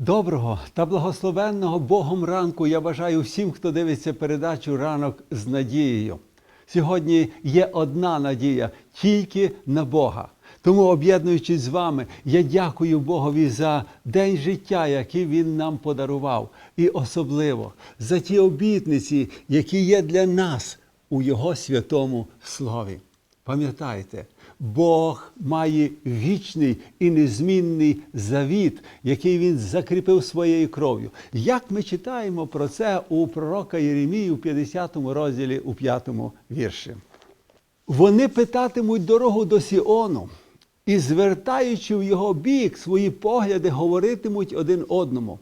Доброго та благословенного Богом ранку я бажаю всім, хто дивиться передачу ранок з надією. Сьогодні є одна надія тільки на Бога. Тому, об'єднуючись з вами, я дякую Богові за день життя, який Він нам подарував, і особливо за ті обітниці, які є для нас у Його святому слові. Пам'ятайте, Бог має вічний і незмінний завіт, який він закріпив своєю кров'ю. Як ми читаємо про це у пророка Єремії у 50 розділі у 5 вірші. Вони питатимуть дорогу до Сіону і, звертаючи в його бік свої погляди, говоритимуть один одному.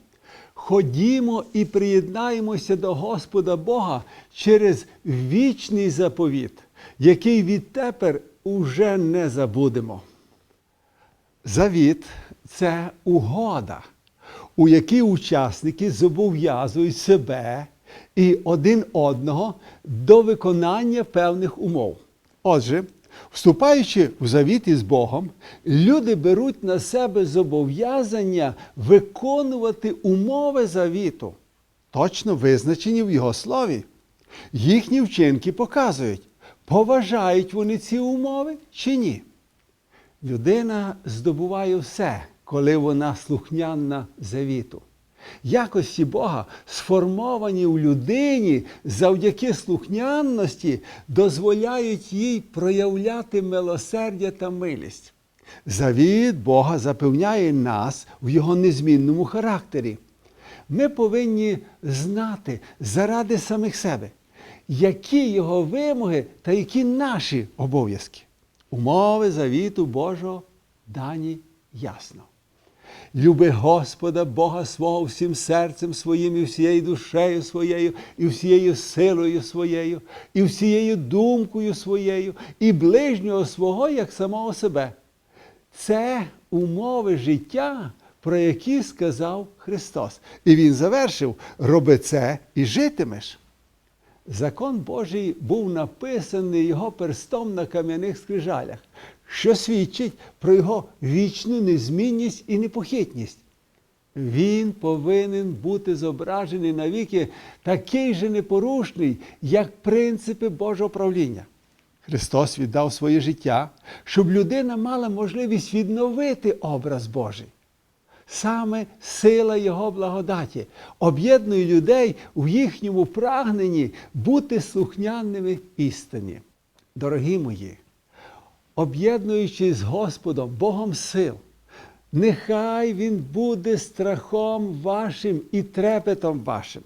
Ходімо і приєднаємося до Господа Бога через вічний заповіт, який відтепер уже не забудемо. Завіт це угода, у якій учасники зобов'язують себе і один одного до виконання певних умов. Отже, вступаючи в завіт із Богом, люди беруть на себе зобов'язання виконувати умови завіту, точно визначені в Його слові. Їхні вчинки показують, поважають вони ці умови чи ні. Людина здобуває все, коли вона слухняна завіту. Якості Бога, сформовані у людині завдяки слухняності, дозволяють їй проявляти милосердя та милість. Завіт Бога запевняє нас в його незмінному характері. Ми повинні знати заради самих себе, які його вимоги та які наші обов'язки. Умови завіту Божого дані ясно. Люби Господа Бога свого всім серцем своїм, і всією душею своєю, і всією силою своєю, і всією думкою своєю, і ближнього свого, як самого себе. Це умови життя, про які сказав Христос. І Він завершив: роби це і житимеш. Закон Божий був написаний його перстом на кам'яних скрижалях, що свідчить про його вічну незмінність і непохитність. Він повинен бути зображений навіки такий же непорушний, як принципи Божого правління. Христос віддав своє життя, щоб людина мала можливість відновити образ Божий. Саме сила Його благодаті об'єднує людей в їхньому прагненні бути слухняними істині. Дорогі мої, об'єднуючись з Господом, Богом сил, нехай Він буде страхом вашим і трепетом вашим.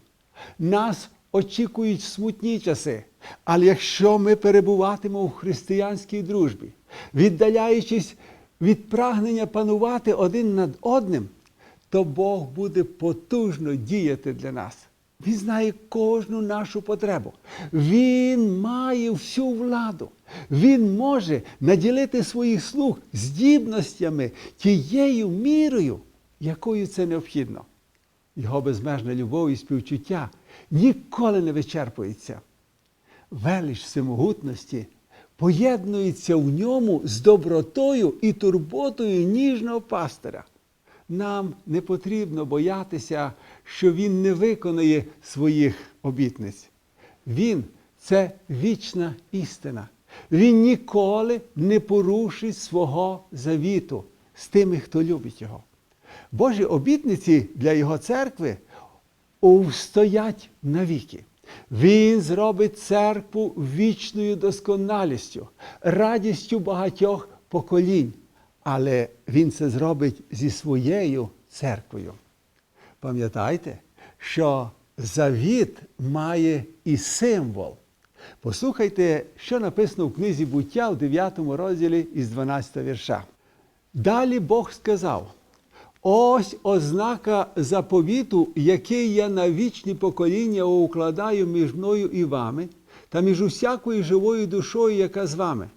Нас очікують смутні часи, але якщо ми перебуватимемо в християнській дружбі, віддаляючись від прагнення панувати один над одним, то Бог буде потужно діяти для нас. Він знає кожну нашу потребу. Він має всю владу. Він може наділити своїх слуг здібностями тією мірою, якою це необхідно. Його безмежна любов і співчуття ніколи не вичерпується. Велич всемогутності поєднується в ньому з добротою і турботою ніжного пастиря. Нам не потрібно боятися, що Він не виконає своїх обітниць. Він це вічна істина. Він ніколи не порушить свого завіту з тими, хто любить його. Божі обітниці для Його церкви стоять навіки. Він зробить церкву вічною досконалістю, радістю багатьох поколінь, але Він це зробить зі своєю церквою. Пам'ятайте, що завіт має і символ. Послухайте, що написано в книзі буття в 9 розділі із 12 вірша. Далі Бог сказав: ось ознака заповіту, який я на вічні покоління укладаю між мною і вами, та між усякою живою душою, яка з вами.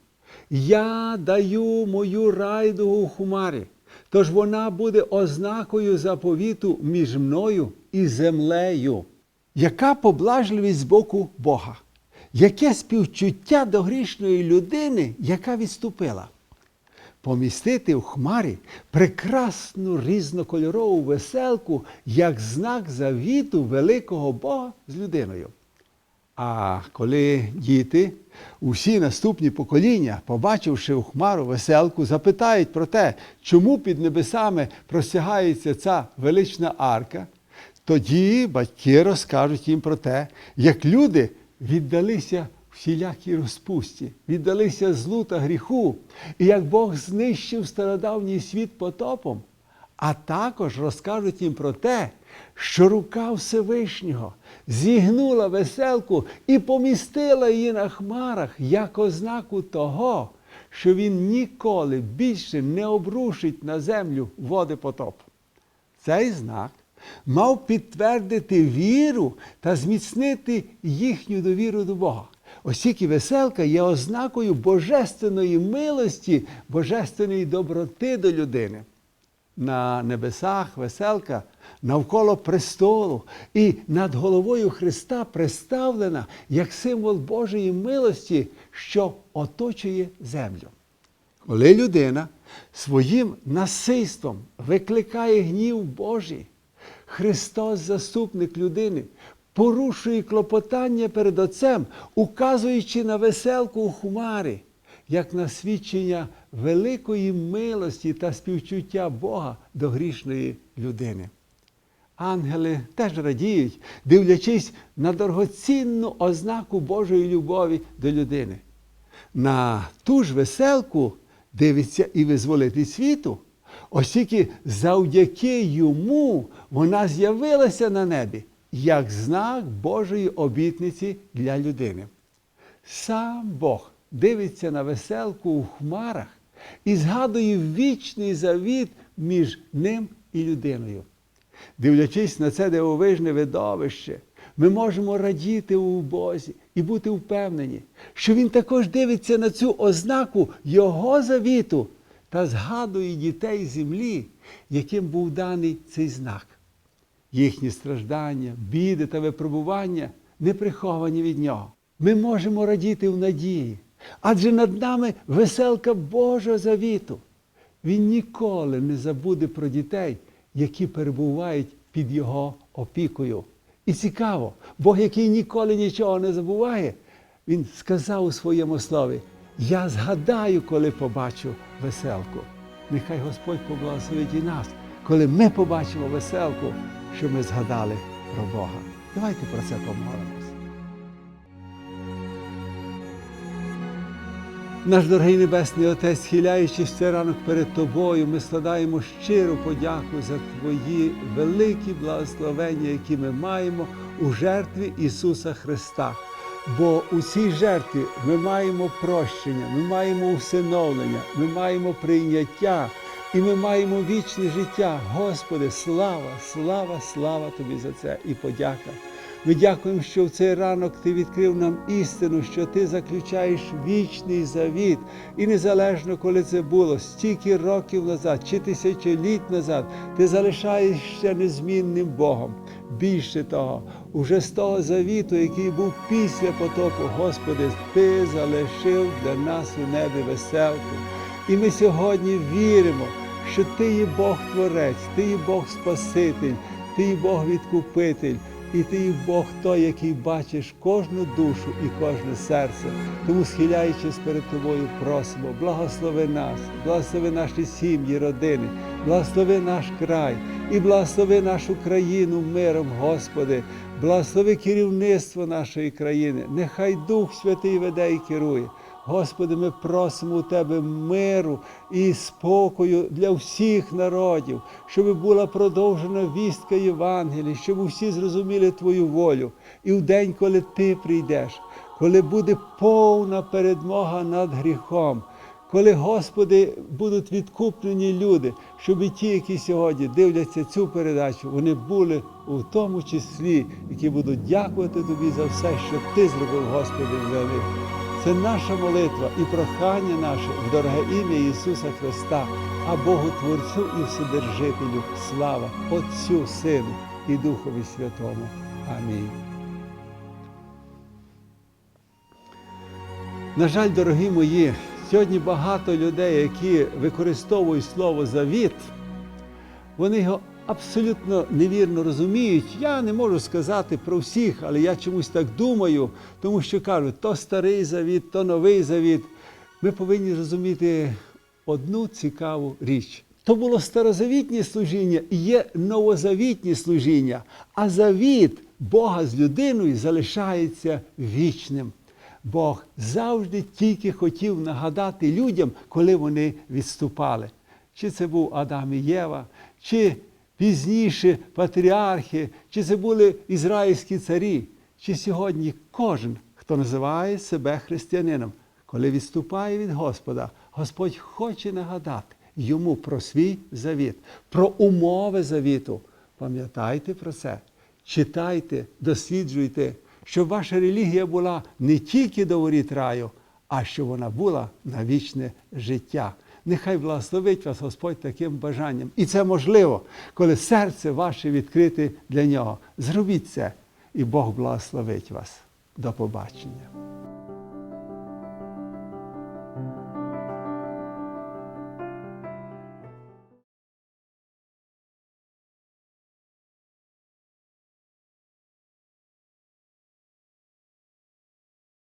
Я даю мою райдугу хумарі, тож вона буде ознакою заповіту між мною і землею. Яка поблажливість з боку Бога? Яке співчуття до грішної людини, яка відступила? Помістити в хмарі прекрасну різнокольорову веселку як знак завіту великого Бога з людиною. А коли діти, усі наступні покоління, побачивши у хмару веселку, запитають про те, чому під небесами простягається ця велична арка, тоді батьки розкажуть їм про те, як люди віддалися всілякій розпусті, віддалися злу та гріху, і як Бог знищив стародавній світ потопом, а також розкажуть їм про те, що рука Всевишнього зігнула веселку і помістила її на хмарах як ознаку того, що він ніколи більше не обрушить на землю води потопу. Цей знак мав підтвердити віру та зміцнити їхню довіру до Бога. Оскільки веселка є ознакою божественної милості, божественної доброти до людини. На небесах веселка навколо престолу і над головою Христа представлена як символ Божої милості, що оточує землю. Коли людина своїм насильством викликає гнів Божий, Христос, заступник людини, порушує клопотання перед Отцем, указуючи на веселку у хмарі, як на свідчення великої милості та співчуття Бога до грішної людини. Ангели теж радіють, дивлячись на дорогоцінну ознаку Божої любові до людини. На ту ж веселку дивиться і визволитель світу, оскільки завдяки йому вона з'явилася на небі як знак Божої обітниці для людини. Сам Бог дивиться на веселку у хмарах і згадує вічний завіт між ним і людиною. Дивлячись на це дивовижне видовище, ми можемо радіти у Бозі і бути впевнені, що Він також дивиться на цю ознаку Його завіту та згадує дітей землі, яким був даний цей знак. Їхні страждання, біди та випробування не приховані від нього. Ми можемо радіти в надії, адже над нами веселка Божого завіту. Він ніколи не забуде про дітей, які перебувають під його опікою. І цікаво, Бог, який ніколи нічого не забуває, Він сказав у своєму слові: Я згадаю, коли побачу веселку. Нехай Господь поблагословить і нас, коли ми побачимо веселку, що ми згадали про Бога. Давайте про це помолимось. Наш дорогий Небесний Отець, схиляючись цей ранок перед Тобою, ми складаємо щиру подяку за Твої великі благословення, які ми маємо у жертві Ісуса Христа. Бо у цій жертві ми маємо прощення, ми маємо усиновлення, ми маємо прийняття і ми маємо вічне життя. Господи, слава, слава, слава Тобі за це і подяка. Ми дякуємо, що в цей ранок Ти відкрив нам істину, що Ти заключаєш вічний завіт. І незалежно, коли це було, стільки років назад чи тисячоліть назад, ти залишаєшся незмінним Богом. Більше того, уже з того завіту, який був після потопу, Господи, Ти залишив для нас у небі веселку. І ми сьогодні віримо, що Ти є Бог Творець, Ти є Бог Спаситель, Ти є Бог Відкупитель. І ти є Бог той, який бачиш кожну душу і кожне серце. Тому, схиляючись перед тобою, просимо, благослови нас, благослови наші сім'ї, родини, благослови наш край і благослови нашу країну миром, Господи, благослови керівництво нашої країни. Нехай Дух Святий веде і керує. Господи, ми просимо у Тебе миру і спокою для всіх народів, щоб була продовжена вістка Євангелії, щоб усі зрозуміли Твою волю. І в день, коли Ти прийдеш, коли буде повна передмога над гріхом, коли, Господи, будуть відкуплені люди, щоб і ті, які сьогодні дивляться цю передачу, вони були у тому числі, які будуть дякувати Тобі за все, що Ти зробив, Господи, для них. Це наша молитва і прохання наше в дороге ім'я Ісуса Христа, а Богу Творцю і Вседержителю, слава Отцю, Сину і Духові Святому. Амінь. На жаль, дорогі мої, Сьогодні багато людей, які використовують слово завіт, вони його абсолютно невірно розуміють. Я не можу сказати про всіх, але я чомусь так думаю, тому що кажуть, то старий завіт, то новий завіт. Ми повинні розуміти одну цікаву річ. То було старозавітнє служіння і є новозавітнє служіння, а завіт Бога з людиною залишається вічним. Бог завжди тільки хотів нагадати людям, коли вони відступали. Чи це був Адам і Єва, чи пізніше патріархи, чи це були ізраїльські царі, чи сьогодні кожен, хто називає себе християнином, коли відступає від Господа, Господь хоче нагадати йому про свій завіт, про умови завіту. Пам'ятайте про це, читайте, досліджуйте, щоб ваша релігія була не тільки до воріт раю, а щоб вона була на вічне життя. Нехай благословить вас Господь таким бажанням. І це можливо, коли серце ваше відкрите для нього. Зробіть це, і Бог благословить вас. До побачення.